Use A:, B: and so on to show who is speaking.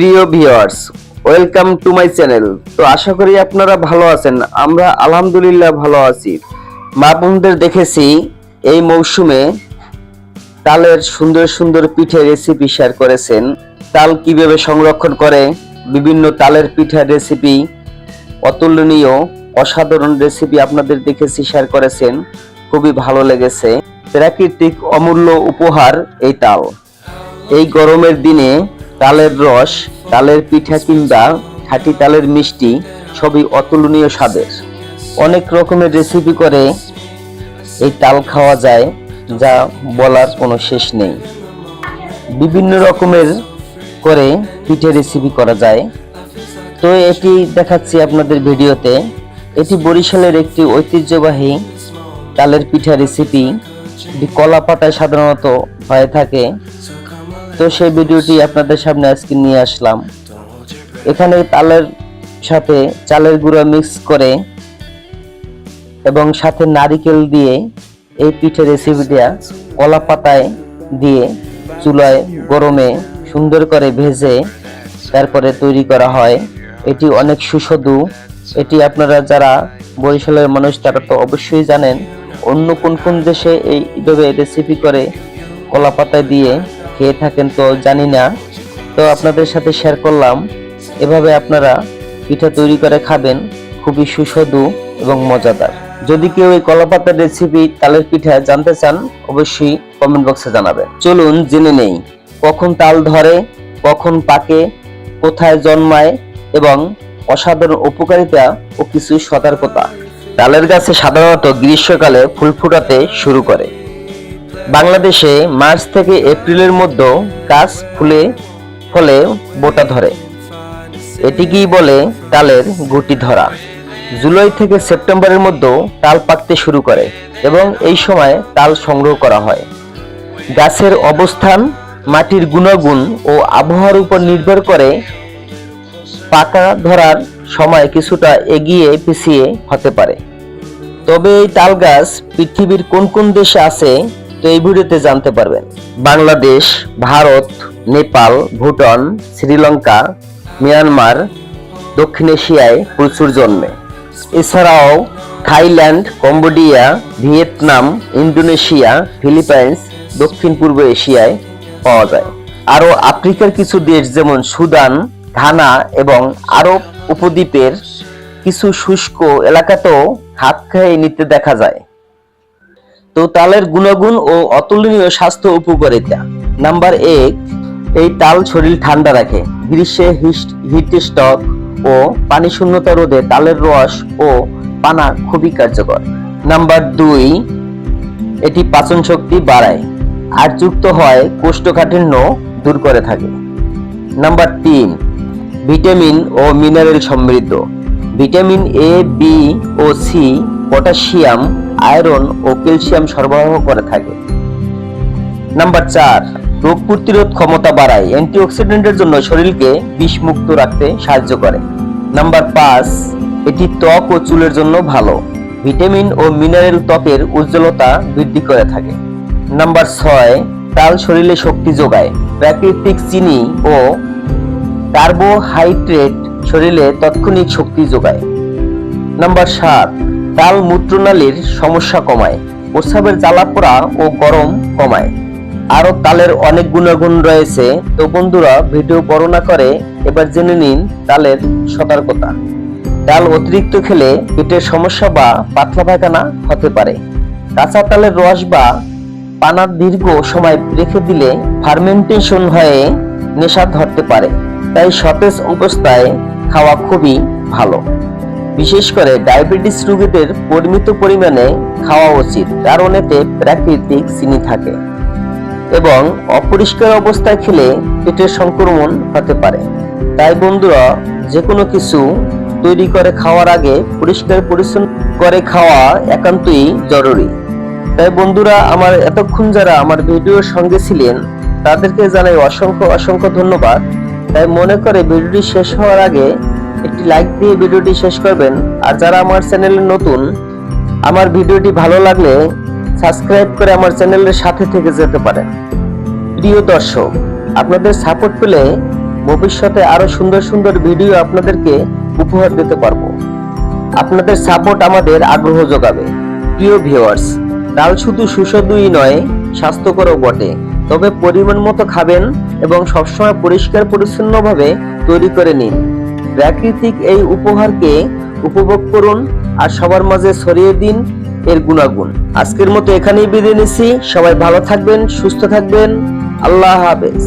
A: প্রিয় viewers, welcome to my channel. তো আশা করি আপনারা ভালো আছেন, আমরা আলহামদুলিল্লাহ ভালো আছি। মা বোনদের দেখেছি এই মৌসুমে তালের সুন্দর সুন্দর পিঠে রেসিপি শেয়ার করেছেন। তাল কীভাবে সংরক্ষণ করে, বিভিন্ন তালের পিঠার রেসিপি অতুলনীয়, অসাধারণ রেসিপি আপনাদের দেখেছি শেয়ার করেছেন। খুবই ভালো লেগেছে। প্রাকৃতিক অমূল্য উপহার এই তাল। এই গরমের দিনে তালের রস তালের পিঠা কিংবা খাঁটি তালের মিষ্টি সবই অতুলনীয় স্বাদের। অনেক রকমের রেসিপি করে এই তাল খাওয়া যায়, যা বলার কোনো শেষ নেই। বিভিন্ন রকমের করে পিঠে রেসিপি করা যায়। তো এটি দেখাচ্ছি আপনাদের ভিডিওতে। এটি বরিশালের একটি ঐতিহ্যবাহী তালের পিঠা রেসিপি কলা পাতায় সাধারণত হয়ে থাকে। তো সেই ভিডিওটি আপনাদের সামনে আজকে নিয়ে আসলাম। এখানে তালের সাথে চালের গুঁড়া মিক্স করে এবং সাথে নারিকেল দিয়ে এই পিঠে রেসিপিটা কলা পাতায় দিয়ে চুলায় গরমে সুন্দর করে ভেজে তারপরে তৈরি করা হয়। এটি অনেক সুস্বাদু। এটি আপনারা যারা বরিশালের মানুষ, তারা তো অবশ্যই জানেন, অন্য কোন কোন দেশে এইভাবে রেসিপি করে কলা পাতায় দিয়ে খেয়ে থাকেন তো, জানি না। তো আপনাদের সাথে শেয়ার করলাম। এভাবে আপনারা পিঠা তৈরি করে খাবেন, খুবই সুস্বাদু এবং মজাদার। যদি কেউ এই কলাপাতার রেসিপি তালের পিঠা জানতে চান, অবশ্যই কমেন্ট বক্সে জানাবেন। চলুন জেনে নেই, কখন তাল ধরে, কখন পাকে, কোথায় জন্মায় এবং অসাধারণ উপকারিতা ও কিছু সতর্কতা। তালের গাছে সাধারণত গ্রীষ্মকালে ফুল ফুটাতে শুরু করে। বাংলাদেশে মার্চ থেকে এপ্রিলের মধ্যে গাছ ফুলে, ফলে বোটা ধরে। এটিকেই বলে তালের গুটি ধরা। জুলাই থেকে সেপ্টেম্বরের মধ্যে তাল পাকতে শুরু করে এবং এই সময় তাল সংগ্রহ করা হয়। গাছের অবস্থান, মাটির গুণাগুণ ও আবহাওয়ার উপর নির্ভর করে পাকা ধরার সময় কিছুটা এগিয়ে পিছিয়ে হতে পারে। তবে এই তাল গাছ পৃথিবীর কোন কোন দেশে আছে তো এই ভিডিওতে জানতে পারবেন। বাংলাদেশ, ভারত, নেপাল, ভুটান, শ্রীলঙ্কা, মিয়ানমার, দক্ষিণ এশিয়ায় প্রচুর জন্মে। এছাড়াও Thailand, Cambodia, Vietnam, Indonesia, Philippines, দক্ষিণ পূর্ব এশিয়ায় পাওয়া যায়। আরও আফ্রিকার কিছু দেশ যেমন সুদান, ঘানা এবং আরব উপদ্বীপের কিছু শুষ্ক এলাকাতেও হাত খেয়ে নিতে দেখা যায়। তো তালের গুণাগুণ ও অতুলনীয় স্বাস্থ্য উপকারিতা। নাম্বার এক, এই তাল শরীর ঠান্ডা রাখে। গ্রীষ্মে হিট স্টক ও পানি শূন্যতা রোধে তালের রস ও পানা খুবই কার্যকর। নাম্বার দুই, এটি পাচন শক্তি বাড়ায়, আর যুক্ত হয় কোষ্ঠকাঠিন্য দূর করে থাকে। নাম্বার তিন, ভিটামিন ও মিনারেল সমৃদ্ধ। ভিটামিন এ, বি ও সি, পটাশিয়াম আয়রন ও ক্যালসিয়াম সরবরাহ করে থাকে। নাম্বার চার, রোগ প্রতিরোধ ক্ষমতা বাড়ায়। অ্যান্টিঅক্সিডেন্টের জন্য শরীরকে বিষমুক্ত রাখতে সাহায্য করে। নাম্বার পাঁচ, এটি ত্বক ও চুলের জন্য ভালো। ভিটামিন ও মিনারেল ত্বকের উজ্জ্বলতা বৃদ্ধি করে থাকে। নাম্বার ছয়, তাল শরীরে শক্তি যোগায়। প্রাকৃতিক চিনি ও কার্বোহাইড্রেট শরীরে তাৎক্ষণিক শক্তি যোগায়। নাম্বার সাত তাল মূত্রনালীর সমস্যা কমায়, প্রস্রাবের জ্বালাপোড়া ও গরম কমায়। আরও তালের অনেক গুণাগুণ রয়েছে, তো বন্ধুরা ভিডিও বর্ণনা করে এবার জেনে নিন তালের সতর্কতা। ডাল অতিরিক্ত খেলে পেটের সমস্যা বা পাতলা পায়খানা হতে পারে। কাঁচা তালের রস বা পানার দীর্ঘ সময় রেখে দিলে ফার্মেন্টেশন হয়ে নেশা ধরতে পারে, তাই সতেজ অবস্থায় খাওয়া খুবই ভালো। বিশেষ করে ডায়াবেটিস রোগীদের পরিমিত পরিমাণে খাওয়া উচিত কারণ এতে প্রাকৃতিক চিনি থাকে এবং অপরিষ্কার অবস্থায় খেলে পেটের সংক্রমণ হতে পারে। তাই বন্ধুরা যে কোনো কিছু তৈরি করে খাওয়ার আগে পরিষ্কার পরিচ্ছন্ন করে খাওয়া একান্তই জরুরি। তাই বন্ধুরা, আমার এতক্ষণ যারা আমার ভিডিওর সঙ্গে ছিলেন, তাদেরকে জানাই অসংখ্য অসংখ্য ধন্যবাদ। তাই মনে করে ভিডিওটি শেষ হওয়ার আগে একটি লাইক দিয়ে ভিডিওটি শেষ করবেন। আর যারা আমার চ্যানেলে নতুন, আমার ভিডিওটি ভালো লাগলে সাবস্ক্রাইব করে আমার চ্যানেলের সাথে থেকে যেতে পারেন। প্রিয় দর্শক, আপনাদের সাপোর্ট পেলে ভবিষ্যতে আরও সুন্দর সুন্দর ভিডিও আপনাদেরকে উপহার দিতে পারব। আপনাদের সাপোর্ট আমাদের আগ্রহ যোগাবে। প্রিয় ভিউয়ার্স ডাল শুধু সুস্বাদুই নয়, স্বাস্থ্যকরও বটে। তবে পরিমাণ মতো খাবেন এবং সবসময় পরিষ্কার পরিচ্ছন্নভাবে তৈরি করে নিন। প্রাকৃতিক এই উপহারকে উপভোগ করুন আর সবার মাঝে ছড়িয়ে দিন এর গুণাগুণ। আজকের মতো এখানেই বিদায় নিচ্ছি। সবাই ভালো থাকবেন, সুস্থ থাকবেন। আল্লাহ হাফেজ।